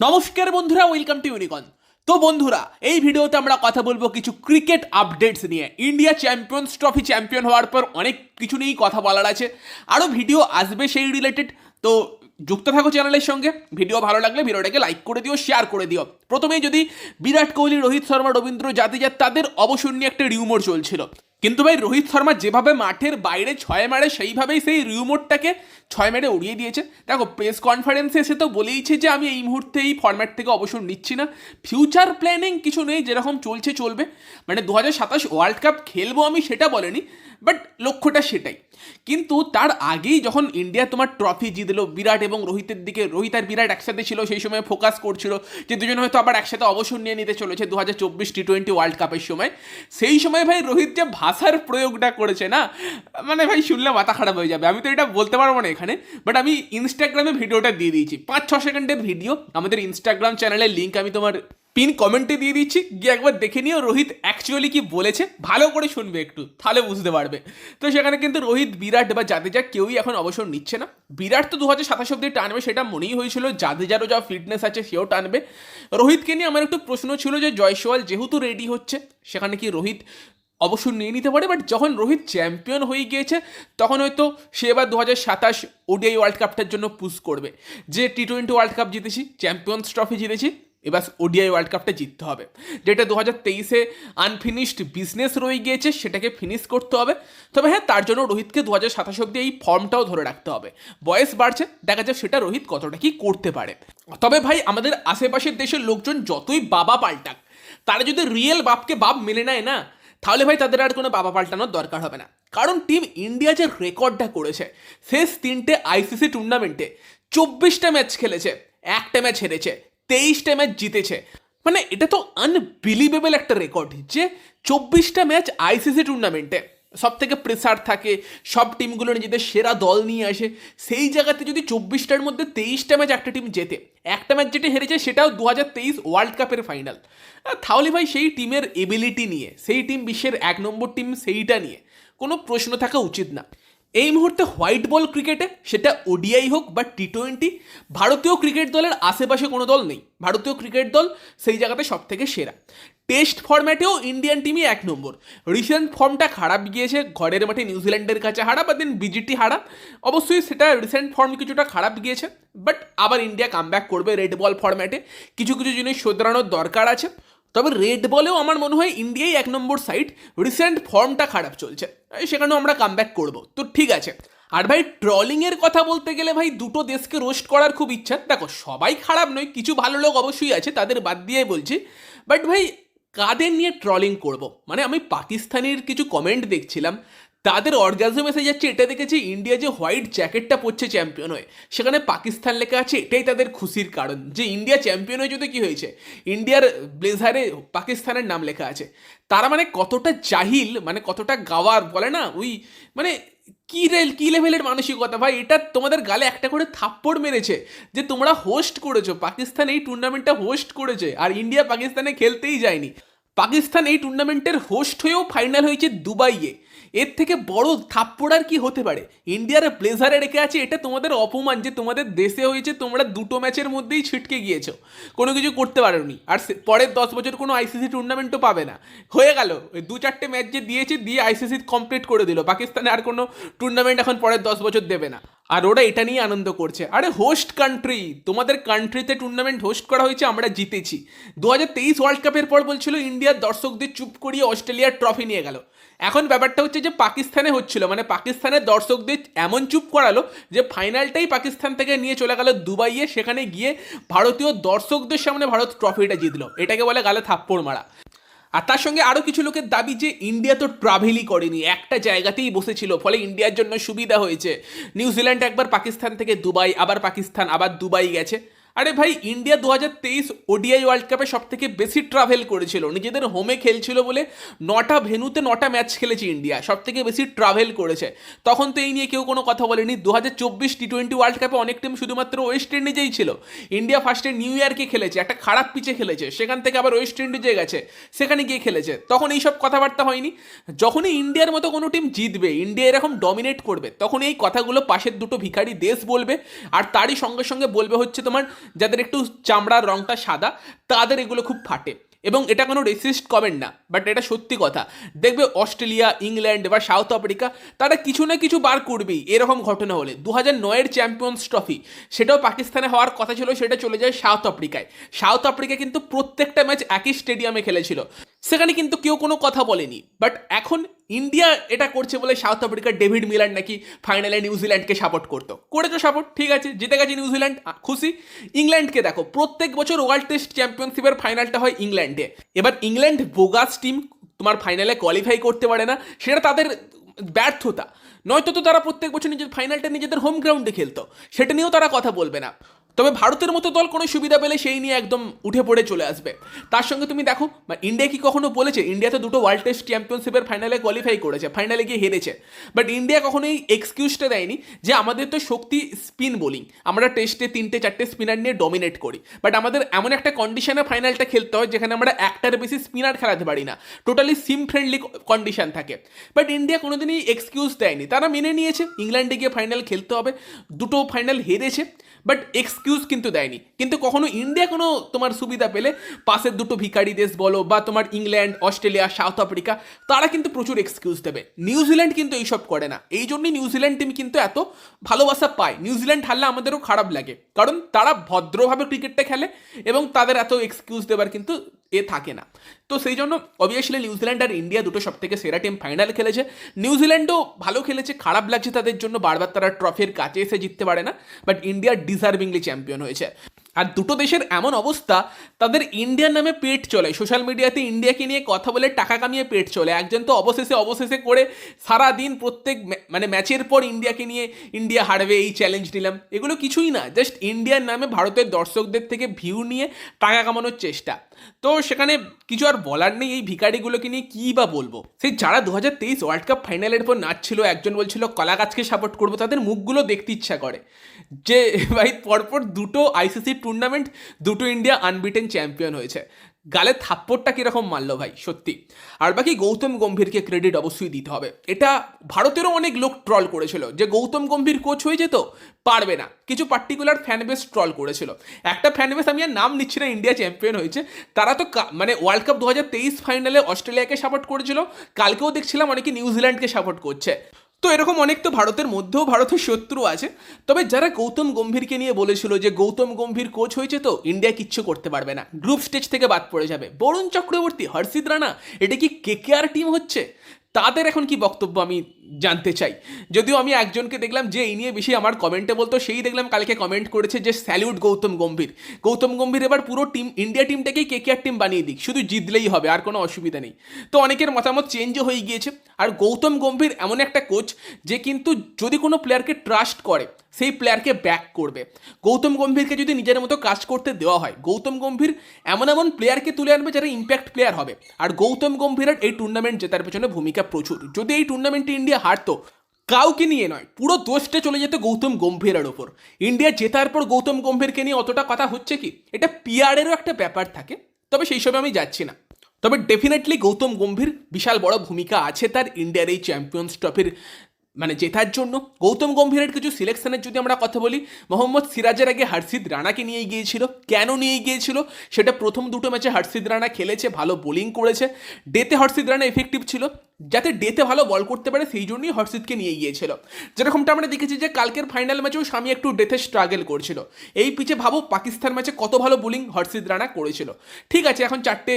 নমস্কার বন্ধুরা welcome to ইউনিকন তো বন্ধুরা, এই ভিডিওতে আমরা কথা বলব কিছু ক্রিকেট আপডেটস নিয়ে। ইন্ডিয়া চ্যাম্পিয়ন্স ট্রফি চ্যাম্পিয়ন হওয়ার পর অনেক কিছু নিয়েই কথা বলার আছে। আরও ভিডিও আসবে সেই রিলেটেড তো যুক্ত থাকো চ্যানেলের সঙ্গে। ভিডিও ভালো লাগলে ভিডিওটাকে লাইক করে দিও শেয়ার করে দিও। প্রথমেই যদি বিরাট কোহলি, রোহিত শর্মা রবীন্দ্র জাদেজা তাদের অবসর নিয়ে একটা রিউমোর চলছিল। কিন্তু ভাই, রোহিত শর্মা যেভাবে মাঠের বাইরে ছয় মারে, সেইভাবেই সেই রিউমোটটাকে ছয় মেরে উড়িয়ে দিয়েছে। দেখো প্রেস কনফারেন্সে এসে তো বলেইছে যে, আমি এই মুহূর্তে এই ফর্ম্যাট থেকে অবসর নিচ্ছি না। ফিউচার প্ল্যানিং কিছু নেই, যেরকম চলছে, চলবে। মানে দু সাতাশ ওয়ার্ল্ড কাপ খেলব আমি, সেটা বলেনি বাট লক্ষ্যটা সেটাই। কিন্তু তার আগেই যখন ইন্ডিয়া তোমার ট্রফি জিতলো, বিরাট এবং রোহিতের দিকে, রোহিত আর বিরাট একসাথে ছিল, সেই সময় ফোকাস করছিল যে, দুজন হয়তো আবার একসাথে অবসর নিয়ে নিতে চলেছে দু হাজার চব্বিশ টি টোয়েন্টি ওয়ার্ল্ড কাপের সময়। সেই সময় ভাই, রোহিত যে ভাষার প্রয়োগটা করেছে না? মানে ভাই, শুনলে মাথা খারাপ হয়ে যাবে। আমি তো এটা বলতে পারব না এখানে বাট আমি ইনস্টাগ্রামে ভিডিওটা দিয়ে দিয়েছি। পাঁচ, ছ সেকেন্ডের ভিডিও। আমাদের ইনস্টাগ্রাম চ্যানেলের লিঙ্ক আমি তোমার পিন কমেন্টে দিয়ে দিচ্ছি। গিয়ে একবার দেখে নিও, রোহিত অ্যাকচুয়ালি কি বলেছে। ভালো করে শুনবে একটু, তাহলে বুঝতে পারবে। তো সেখানে কিন্তু রোহিত, বিরাট বা জাদেজা কেউই এখন অবসর নিচ্ছে না। বিরাট তো দু হাজার সাতাশ অব্দি টানবে, সেটা মনেই হয়েছিল। জাদেজারও যা ফিটনেস আছে, সেও টানবে। রোহিতকে নিয়ে আমার একটু প্রশ্ন ছিল যে জয়সওয়াল যেহেতু রেডি হচ্ছে, সেখানে কি রোহিত অবসর নিয়ে নিতে পারে বাট যখন রোহিত চ্যাম্পিয়ন হয়ে গিয়েছে, তখন হয়তো সে এবার দু হাজার সাতাশ ওডিআই ওয়ার্ল্ড কাপটার জন্য পুশ করবে। যে টি টোয়েন্টি ওয়ার্ল্ড কাপ জিতেছি চ্যাম্পিয়ন্স ট্রফি জিতেছি, এবার ওডিআই ওয়ার্ল্ড কাপটা জিততে হবে। যেটা দু হাজার তেইশে আনফিনিশড বিজনেস রয়ে গিয়েছে, সেটাকে ফিনিশ করতে হবে। তবে হ্যাঁ তার জন্য রোহিতকে দু হাজার সাতাশ অব্দি এই ফর্মটাও ধরে রাখতে হবে। বয়স বাড়ছে, দেখা যাক সেটা রোহিত কতটা কি করতে পারে। তবে ভাই, আমাদের আশেপাশের দেশের লোকজন যতই বাবা পাল্টাক, তারা যদি রিয়েল বাপকে বাপ মেনে নেয় না তাহলে ভাই তাদের আর কোনো বাবা পাল্টানোর দরকার হবে না। কারণ টিম ইন্ডিয়া যে রেকর্ডটা করেছে, শেষ তিনটে আইসিসি টুর্নামেন্টে চব্বিশটা ম্যাচ খেলেছে, একটা ম্যাচ হেরেছে, তেইশটা ম্যাচ জিতেছে। মানে এটা তো আনবিলিভেবল একটা রেকর্ড যে চব্বিশটা ম্যাচ আইসিসি টুর্নামেন্টে সব থেকে প্রেসার থাকে, সব টিমগুলো নিজেদের সেরা দল নিয়ে আসে। সেই জায়গাতে যদি চব্বিশটার মধ্যে তেইশটা ম্যাচ একটা টিম জেতে, একটা ম্যাচ যেটা হেরেছে সেটাও দু হাজার তেইশ ওয়ার্ল্ড কাপের ফাইনাল তাহলে ভাই সেই টিমের এবিলিটি নিয়ে, সেই টিম বিশ্বের এক নম্বর টিম সেইটা নিয়ে কোনো প্রশ্ন থাকা উচিত না। এই মুহূর্তে হোয়াইট বল ক্রিকেটে সেটা ওডিআই হোক বা টি টোয়েন্টি ভারতীয় ক্রিকেট দলের আশেপাশে কোনো দল নেই। ভারতীয় ক্রিকেট দল সেই জায়গাতে সব থেকে সেরা। টেস্ট ফরম্যাটেও ইন্ডিয়ান টিমই এক নম্বর। রিসেন্ট ফর্মটা খারাপ গিয়েছে, ঘরের মাঠে নিউজিল্যান্ডের কাছে হারা বা দেন বিজিটি হারা। অবশ্যই সেটা রিসেন্ট ফর্ম কিছুটা খারাপ গিয়েছে বাট আবার ইন্ডিয়া কাম করবে রেড বল ফরম্যাটে কিছু কিছু জিনিস শোধরানোর দরকার আছে। তবে রেড বলেও আমার মনে হয় ইন্ডিয়াই এক নম্বর সাইড রিসেন্ট ফর্মটা খারাপ চলছে সেখানেও আমরা কাম করব। তো ঠিক আছে, আর ভাই ট্রলিংয়ের কথা বলতে গেলে ভাই দুটো দেশকে রোস্ট করার খুব ইচ্ছা। দেখো, সবাই খারাপ নয়, কিছু ভালো লোক অবশ্যই আছে, তাদের বাদ দিয়ে বলছি। বাট ভাই কাদের নিয়ে ট্রলিং করব? মানে আমি পাকিস্তানের কিছু কমেন্ট দেখছিলাম, তাদের অর্গাজম এসে যাচ্ছে, এটা দেখেছি ইন্ডিয়া যে হোয়াইট জ্যাকেটটা পরছে চ্যাম্পিয়ন হয়ে। সেখানে পাকিস্তান লেখা আছে, এটাই তাদের খুশির কারণ। যে ইন্ডিয়া চ্যাম্পিয়ন হয়ে যদি কী হয়েছে ইন্ডিয়ার ব্লেজারে পাকিস্তানের নাম লেখা আছে। তারা মানে কতটা জাহিল মানে কতটা গাওয়ার, বলে না? ওই মানে কি রেল কি লেভেলের মানসিকতা? ভাই, এটা তোমাদের গালে একটা করে থাপ্পড় মেরেছে যে তোমরা হোস্ট করেছ। পাকিস্তান এই টুর্নামেন্টটা হোস্ট করেছে আর ইন্ডিয়া পাকিস্তানে খেলতেই যায়নি। পাকিস্তান এই টুর্নামেন্টের হোস্ট হয়েও ফাইনাল হয়েছে দুবাইয়ে। এর থেকে বড় থাপ্পড় আর কি হতে পারে? ইন্ডিয়ার ব্লেজারে রেখে আছে, এটা তোমাদের অপমান যে তোমাদের দেশে হয়েছে, তোমরা দুটো ম্যাচের মধ্যেই ছিটকে গিয়েছো। কোনো কিছু করতে পারোনি। আর পরের দশ বছর কোনো আইসিসি টুর্নামেন্টও পাবে না। হয়ে গেল। দু চারটে ম্যাচ যে দিয়েছে, দিয়ে আইসিসি কমপ্লিট করে দিল। পাকিস্তানে আর কোনো টুর্নামেন্ট এখন পরের দশ বছর দেবে না। আর ওরা এটা নিয়ে আনন্দ করছে। আরে হোস্ট কান্ট্রি তোমাদের কান্ট্রিতে টুর্নামেন্ট হোস্ট করা হয়েছে, আমরা জিতেছি। দু হাজার তেইশ ওয়ার্ল্ড কাপের পর বলছিল ইন্ডিয়ার দর্শকদের চুপ করিয়ে অস্ট্রেলিয়ার ট্রফি নিয়ে গেল। এখন ব্যাপারটা হচ্ছে যে পাকিস্তানে হচ্ছিল মানে পাকিস্তানের দর্শকদের এমন চুপ করালো যে ফাইনালটাই পাকিস্তান থেকে নিয়ে চলে গেল দুবাইয়ে, সেখানে গিয়ে ভারতীয় দর্শকদের সামনে ভারত ট্রফিটা জিতলো। এটাকে বলে গালে থাপ্পড় মারা। আর তার সঙ্গে আরও কিছু লোকের দাবি যে ইন্ডিয়া তো ট্রাভেলই করেনি, একটা জায়গাতেই বসেছিল, ফলে ইন্ডিয়ার জন্য সুবিধা হয়েছে। নিউজিল্যান্ড একবার পাকিস্তান থেকে দুবাই, আবার পাকিস্তান, আবার দুবাই গেছে। আরে ভাই ইন্ডিয়া দু হাজার তেইশ ওডিআই ওয়ার্ল্ড কাপে সব থেকে বেশি ট্রাভেল করেছিল। নিজেদের হোমে খেলছিল বলে নটা ভেনুতে নটা ম্যাচ খেলেছে ইন্ডিয়া সব থেকে বেশি ট্রাভেল করেছে। তখন তো এই নিয়ে কেউ কোনো কথা বলেনি। দু হাজার চব্বিশ টি টোয়েন্টি ওয়ার্ল্ড কাপে অনেক টিম শুধুমাত্র ওয়েস্ট ইন্ডিজেই ছিল। ইন্ডিয়া ফার্স্টে নিউ ইয়র্কে খেলেছে, একটা খারাপ পিচে খেলেছে। সেখান থেকে আবার ওয়েস্ট ইন্ডিজে গেছে, সেখানে গিয়ে খেলেছে। তখন এইসব কথাবার্তা হয়নি। যখনই ইন্ডিয়ার মতো কোনো টিম জিতবে ইন্ডিয়া এরকম ডমিনেট করবে, তখন এই কথাগুলো পাশের দুটো ভিখারি দেশ বলবে, আর তারই সঙ্গে সঙ্গে বলবে হচ্ছে তোমার যাদের একটু চামড়ার রঙটা সাদা, তাদের এগুলো খুব ফাটে। এবং এটা কোনো রেসিস্ট কমেন্ট না বাট এটা সত্যি কথা। দেখবে অস্ট্রেলিয়া, ইংল্যান্ড বা সাউথ আফ্রিকা, তারা কিছু না কিছু বার করবেই, এরকম ঘটনা হলে। দু হাজার নয়ের চ্যাম্পিয়ন্স ট্রফি সেটাও পাকিস্তানে হওয়ার কথা ছিল, সেটা চলে যায় সাউথ আফ্রিকায়। সাউথ আফ্রিকা কিন্তু প্রত্যেকটা ম্যাচ একই স্টেডিয়ামে খেলেছিল। সেখানে কিন্তু কেউ কোনো কথা বলেনি। বাট এখন ইন্ডিয়া এটা করছে বলে সাউথ আফ্রিকার ডেভিড মিলার নাকি ফাইনালে নিউজিল্যান্ডকে সাপোর্ট করতো। করেছ সাপোর্ট ঠিক আছে, জিতে গেছে নিউজিল্যান্ড খুশি। ইংল্যান্ডকে দেখো, প্রত্যেক বছর ওয়ার্ল্ড টেস্ট চ্যাম্পিয়নশিপের ফাইনালটা হয় ইংল্যান্ডে এবার ইংল্যান্ড বোগাস টিম তোমার ফাইনালে কোয়ালিফাই করতে পারে না, সেটা তাদের ব্যর্থতা। নয়তো তো তারা প্রত্যেক বছর নিজের ফাইনালটা নিজেদের হোম গ্রাউন্ডে খেলতো। সেটা নিয়েও তারা কথা বলবে না। তবে ভারতের মতো দল কোনো সুবিধা পেলে সেই নিয়ে একদম উঠে পড়ে চলে আসবে। তার সঙ্গে তুমি দেখো, বা ইন্ডিয়া কি কখনো বলেছে? ইন্ডিয়া তো দুটো ওয়ার্ল্ড টেস্ট চ্যাম্পিয়নশিপের ফাইনালে কোয়ালিফাই করেছে ফাইনালে গিয়ে হেরেছে। বাট ইন্ডিয়া কখনোই এক্সকিউজটা দেয়নি যে আমাদের তো শক্তি স্পিন বোলিং আমরা টেস্টে তিনটে, চারটে স্পিনার নিয়ে ডমিনেট করি। বাট আমাদের এমন একটা কন্ডিশনে ফাইনালটা খেলতে হয় যেখানে আমরা একটার বেশি স্পিনার খেলাতে পারি না। টোটালি সিম ফ্রেন্ডলি কন্ডিশন থাকে। বাট ইন্ডিয়া কোনোদিনই এক্সকিউজ দেয়নি। তারা মেনে নিয়েছে, ইংল্যান্ডে গিয়ে ফাইনাল খেলতে হবে। দুটো ফাইনাল হেরেছে বাট এক্সকিউজ কিন্তু দেয়নি। কিন্তু কখনো ইন্ডিয়া কোনো তোমার সুবিধা পেলে, পাশের দুটো ভিখারি দেশ বলো বা তোমার ইংল্যান্ড, অস্ট্রেলিয়া, সাউথ আফ্রিকা, তারা কিন্তু প্রচুর এক্সকিউজ দেবে। নিউজিল্যান্ড কিন্তু এইসব করে না। এই জন্যই নিউজিল্যান্ড টিম কিন্তু এত ভালোবাসা পায়। নিউজিল্যান্ড হারলে আমাদেরও খারাপ লাগে। কারণ তারা ভদ্রভাবে ক্রিকেটটা খেলে এবং তাদের এত এক্সকিউজ দেবার কিন্তু এ থাকে না। তো সেই জন্য অবভিয়াসলি নিউজিল্যান্ড আর ইন্ডিয়া দুটো সব থেকে সেরা টিম ফাইনাল খেলেছে। নিউজিল্যান্ডও ভালো খেলেছে, খারাপ লাগছে তাদের জন্য। বারবার তারা ট্রফির কাছে এসে জিততে পারে না বাট ইন্ডিয়া ডিজার্ভিংলি চ্যাম্পিয়ন হয়েছে। আর দুটো দেশের এমন অবস্থা, তাদের ইন্ডিয়ার নামে পেট চলে। সোশ্যাল মিডিয়াতে ইন্ডিয়াকে নিয়ে কথা বলে টাকা কামিয়ে পেট চলে। একজন তো অবশেষে অবশেষে করে সারা দিন প্রত্যেক মানে ম্যাচের পর ইন্ডিয়াকে নিয়ে ইন্ডিয়া হারবে, এই চ্যালেঞ্জ নিলাম। এগুলো কিছুই না জাস্ট ইন্ডিয়ার নামে ভারতের দর্শকদের থেকে ভিউ নিয়ে টাকা কামানোর চেষ্টা। তো সেখানে কিছু আর বলার নেই, এই ভিকারিগুলোকে নিয়ে কী বা বলব? সেই যারা দু হাজার তেইশ ওয়ার্ল্ড কাপ ফাইনালের পর নাচছিল, একজন বলছিল কলা গাছকে সাপোর্ট করব। তাদের মুখগুলো দেখতে ইচ্ছা করে। যে ভাই পরপর দুটো আইসিসি টুর্নামেন্ট দুটো ইন্ডিয়া আনবিটেন চ্যাম্পিয়ন হয়েছে। গালে থাপ্পড়টা কীরকম মারলো ভাই? সত্যি। আর বাকি গৌতম গম্ভীরকে ক্রেডিট অবশ্যই দিতে হবে। এটা ভারতেরও অনেক লোক ট্রল করেছিল। যে গৌতম গম্ভীর কোচ হয়ে যেত, পারবে না। কিছু পার্টিকুলার ফ্যানবেস ট্রল করেছিল। একটা ফ্যানবেস আমি আর নাম নিচ্ছি না ইন্ডিয়া চ্যাম্পিয়ন হয়েছে। তারা তো মানে ওয়ার্ল্ড কাপ দু হাজার তেইশ ফাইনালে অস্ট্রেলিয়াকে সাপোর্ট করেছিল। কালকেও দেখছিলাম অনেকে নিউজিল্যান্ডকে সাপোর্ট করছে। তো এরকম অনেক তো ভারতের মধ্যেও ভারতের শত্রু আছে। তবে যারা গৌতম গম্ভীরকে নিয়ে বলেছিল যে গৌতম গম্ভীর কোচ হয়েছে তো ইন্ডিয়া কিচ্ছু করতে পারবে না। গ্রুপ স্টেজ থেকে বাদ পড়ে যাবে। বরুণ চক্রবর্তী হর্ষিত রানা, এটা কি কেকেআর টিম হচ্ছে? তাদের এখন কি বক্তব্য আমি জানতে চাই? যদিও আমি একজনকে দেখলাম যে এই নিয়ে বেশি আমার কমেন্টে বলতো সেই দেখলাম কালকে কমেন্ট করেছে যে স্যালিউট গৌতম গম্ভীর। গৌতম গম্ভীর এবার পুরো টিম ইন্ডিয়া টিমটাকেই কেকেআর টিম বানিয়ে দিক। শুধু জিতলেই হবে, আর কোনো অসুবিধা নেই। তো অনেকের মতামত চেঞ্জও হয়ে গিয়েছে। আর গৌতম গম্ভীর এমন একটা কোচ যে কিন্তু যদি কোনো প্লেয়ারকে ট্রাস্ট করে সেই প্লেয়ারকে ব্যাক করবে। গৌতম গম্ভীরকে যদি নিজের মতো কাজ করতে দেওয়া হয়, গৌতম গম্ভীর এমন এমন প্লেয়ারকে তুলে আনবে যারা ইম্প্যাক্ট প্লেয়ার হবে। আর গৌতম গম্ভীরের এই টুর্নামেন্ট জেতার পেছনে ভূমিকা প্রচুর। যদি এই টুর্নামেন্টে ইন্ডিয়া হারতো, কাউকে নিয়ে নয়, পুরো দোষটা চলে যেত গৌতম গম্ভীরের ওপর। ইন্ডিয়া জেতার পর গৌতম গম্ভীরকে নিয়ে অতটা কথা হচ্ছে কি? এটা পিয়ারেরও একটা ব্যাপার থাকে, তবে সেই সবে আমি যাচ্ছি না। তবে ডেফিনেটলি গৌতম গম্ভীর বিশাল বড় ভূমিকা আছে তার ইন্ডিয়ার এই চ্যাম্পিয়ন্স ট্রফির মানে জেতার জন্য গৌতম গম্ভীরের কিছু সিলেকশনের যদি আমরা কথা বলি, মোহাম্মদ সিরাজের আগে হর্ষিদ রানাকে নিয়ে গিয়েছিল। কেন নিয়ে গিয়েছিল? সেটা প্রথম দুটো ম্যাচে হর্ষিদ রানা খেলেছে, ভালো বোলিং করেছে। ডেতে হর্ষিদ রানা এফেক্টিভ ছিল। যাতে ডেতে ভালো বল করতে পারে, সেই জন্যই হর্ষিতকে নিয়ে গিয়েছিল। যেরকমটা আমরা দেখেছি যে, কালকের ফাইনাল ম্যাচেও স্বামী একটু ডেথে স্ট্রাগল করছিল। এই পিছে ভাবো পাকিস্তান ম্যাচে কত ভালো বোলিং হর্ষিত রানা করেছিল। ঠিক আছে, এখন চারটে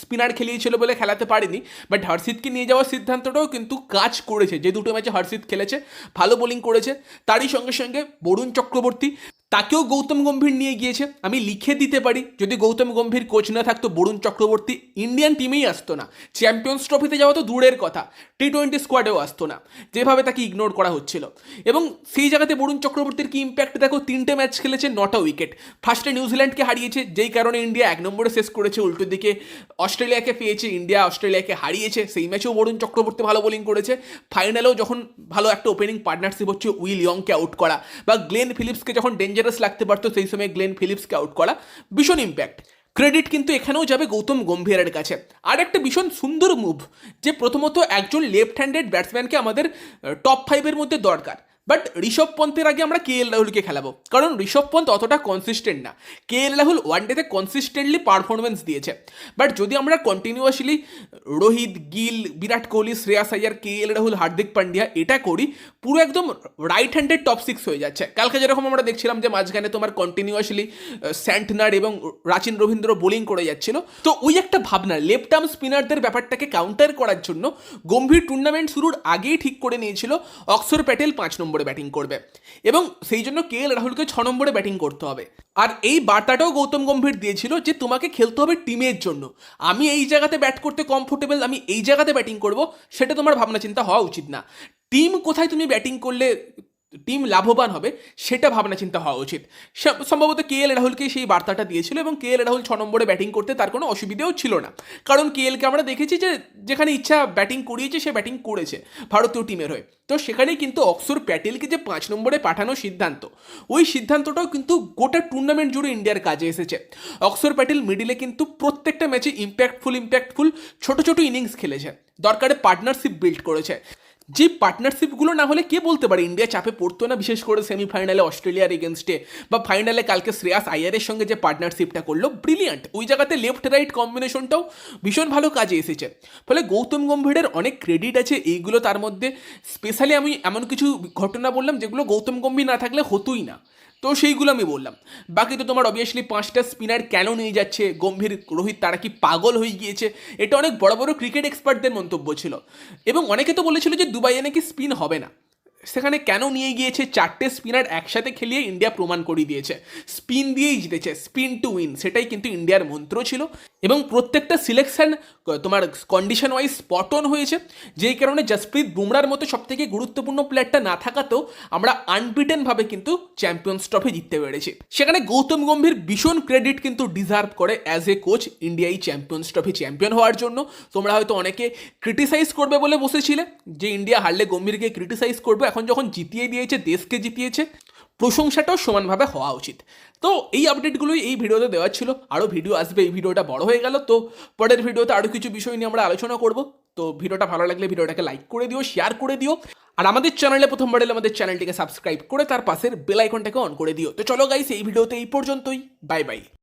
স্পিনার খেলিয়েছিল বলে খেলাতে পারেনি বাট হর্ষিতকে নিয়ে যাওয়ার সিদ্ধান্তটাও কিন্তু কাজ করেছে। যে দুটো ম্যাচে হর্ষিত খেলেছে, ভালো বোলিং করেছে, তারই সঙ্গে সঙ্গে বরুণ চক্রবর্তী তাকেও গৌতম গম্ভীর নিয়ে গিয়েছে। আমি লিখে দিতে পারি। যদি গৌতম গম্ভীর কোচ না থাকতো বরুণ চক্রবর্তী ইন্ডিয়ান টিমেই আসতো না। চ্যাম্পিয়ন্স ট্রফিতে যাওয়া তো দূরের কথা। টি টোয়েন্টি স্কোয়াডেও আসতো না। যেভাবে তাকে ইগনোর করা হচ্ছিল। এবং সেই জায়গাতে বরুণ চক্রবর্তীর কি ইম্প্যাক্ট দেখো, তিনটে ম্যাচ খেলেছে, নটা উইকেট ফার্স্টে নিউজিল্যান্ডকে হারিয়েছে, যেই কারণে ইন্ডিয়া এক নম্বরে শেষ করেছে, উল্টো দিকে অস্ট্রেলিয়াকে পেয়েছে ইন্ডিয়া অস্ট্রেলিয়াকে হারিয়েছে। সেই ম্যাচেও বরুণ চক্রবর্তী ভালো বোলিং করেছে। ফাইনালেও যখন ভালো একটা ওপেনিং পার্টনারশিপ হচ্ছে, উইল ইয়ংকে আউট করা। বা গ্লেন ফিলিপসকে যখন ডেঞ্জারাস লাগতে পারতো, সেই সময় গ্লেন ফিলিপসকে আউট করা ভীষণ ইম্প্যাক্ট ক্রেডিট কিন্তু এখানেও যাবে গৌতম গম্ভীরের কাছে। আর একটা ভীষণ সুন্দর মুভ যে প্রথমত একজন লেফট হ্যান্ডেড ব্যাটসম্যানকে আমাদের টপ ফাইভের মধ্যে দরকার। বাট ঋষভ পন্থের আগে আমরা কে এল রাহুলকে খেলাবো। কারণ ঋষভ পন্থ অতটা কনসিস্টেন্ট না। কে এল রাহুল ওয়ান ডেতে কনসিস্টেন্টলি পারফরমেন্স দিয়েছে। বাট যদি আমরা continuously Rohit Gill Virat Kohli, Shreyas Iyer K L Rahul Hardik Pandya এটা করি, পুরো একদম রাইট হ্যান্ডেড টপ সিক্স হয়ে যাচ্ছে। কালকে যেরকম আমরা দেখছিলাম যে মাঝখানে তোমার কন্টিনিউয়াসলি স্যান্টনার এবং রাচিন রবীন্দ্র বোলিং করে যাচ্ছিল। তো ওই একটা ভাবনা লেফট আর্ম স্পিনারদের ব্যাপারটাকে কাউন্টার করার জন্য গম্ভীর টুর্নামেন্ট শুরুর আগেই ঠিক করে নিয়েছিল অক্সর প্যাটেল পাঁচ নম্বরে ব্যাটিং করবে। এবং সেই জন্য কে এল রাহুলকে ছ নম্বরে ব্যাটিং করতে হবে। আর এই বার্তাটাও গৌতম গম্ভীর দিয়েছিল যে তোমাকে খেলতে হবে টিমের জন্য। আমি এই জায়গাতে ব্যাট করতে কমফোর্টেবল আমি এই জায়গাতে ব্যাটিং করব, সেটা তোমার ভাবনা চিন্তা হওয়া উচিত না। টিম কোথায় তুমি ব্যাটিং করলে টিম লাভবান হবে, সেটা ভাবনা চিন্তা হওয়া উচিত। সম্ভবত কে এল রাহুলকে সেই বার্তাটা দিয়েছিল এবং কে এল রাহুল ছ নম্বরে ব্যাটিং করতে তার কোনো অসুবিধেও ছিল না। কারণ কে এলকে আমরা দেখেছি যে, যেখানে ইচ্ছা ব্যাটিং করিয়েছে, সে ব্যাটিং করেছে ভারতীয় টিমের হয়ে। তো সেখানেই কিন্তু অক্সর প্যাটেলকে যে পাঁচ নম্বরে পাঠানোর সিদ্ধান্ত, ওই সিদ্ধান্তটাও কিন্তু গোটা টুর্নামেন্ট জুড়ে ইন্ডিয়ার কাজে এসেছে। অক্সর প্যাটেল মিডিলে কিন্তু প্রত্যেকটা ম্যাচে ইম্প্যাক্টফুল ইম্প্যাক্টফুল ছোট ছোট ইনিংস খেলেছে। দরকারে পার্টনারশিপ বিল্ড করেছে। যে পার্টনারশিপগুলো না হলে কে বলতে পারে? ইন্ডিয়া চাপে পড়তো না বিশেষ করে সেমিফাইনালে অস্ট্রেলিয়ার এগেনস্টে বা ফাইনালে কালকে শ্রেয়াস আয়ারের সঙ্গে যে পার্টনারশিপটা করল ব্রিলিয়ান্ট ওই জায়গাতে লেফট রাইট কম্বিনেশনটাও ভীষণ ভালো কাজে এসেছে। ফলে গৌতম গম্ভীরের অনেক ক্রেডিট আছে এইগুলো তার মধ্যে। স্পেশালি আমি এমন কিছু ঘটনা বললাম যেগুলো গৌতম গম্ভীর না থাকলে হতোই না। তো সেইগুলো আমি বললাম। বাকি তো তোমার অবভিয়াসলি পাঁচটা স্পিনার কেন নিয়ে যাচ্ছে? গম্ভীর রোহিত তারা কি পাগল হয়ে গিয়েছে? এটা অনেক বড় বড় ক্রিকেট এক্সপার্টদের মন্তব্য ছিল। এবং অনেকে তো বলেছিল যে দুবাইয়ে নাকি স্পিন হবে না। সেখানে কেন নিয়ে গিয়েছে চারটে স্পিনার একসাথে খেলিয়ে ইন্ডিয়া প্রমাণ করিয়ে দিয়েছে? স্পিন দিয়েই জিতেছে, স্পিন টু উইন, সেটাই কিন্তু ইন্ডিয়ার মন্ত্র ছিল। এবং প্রত্যেকটা সিলেকশন তোমার কন্ডিশন ওয়াইজ স্পট অন হয়েছে। যেই কারণে জসপ্রীত বুমরার মতো সবথেকে গুরুত্বপূর্ণ প্লেয়ারটা না থাকাতেও আমরা আনবিটেনভাবে কিন্তু চ্যাম্পিয়ন্স ট্রফি জিততে পেরেছি। সেখানে গৌতম গম্ভীর ভীষণ ক্রেডিট কিন্তু ডিজার্ভ করে অ্যাজ এ কোচ ইন্ডিয়া এই চ্যাম্পিয়ন্স ট্রফি চ্যাম্পিয়ন হওয়ার জন্য। তোমরা হয়তো অনেকে ক্রিটিসাইজ করবে বলে বসেছিলে, যে ইন্ডিয়া হারলে গম্ভীরকে ক্রিটিসাইজ করবে এখন যখন জিতিয়ে দিয়েছে, দেশকে জিতিয়েছে, প্রশংসাটাও সমানভাবে হওয়া উচিত। তো এই আপডেটগুলোই এই ভিডিওতে দেওয়া ছিল। আরও ভিডিও আসবে, এই ভিডিওটা বড় হয়ে গেল। তো পরের ভিডিওতে আরও কিছু বিষয় নিয়ে আমরা আলোচনা করব। তো ভিডিওটা ভালো লাগলে ভিডিওটাকে লাইক করে দিও শেয়ার করে দিও। আর আমাদের চ্যানেলে প্রথমবার এলে আমাদের চ্যানেলটিকে সাবস্ক্রাইব করে তার পাশের বেল আইকনটাকে অন করে দিও। তো চলো গাইস এই ভিডিওতে এই পর্যন্তই। Bye bye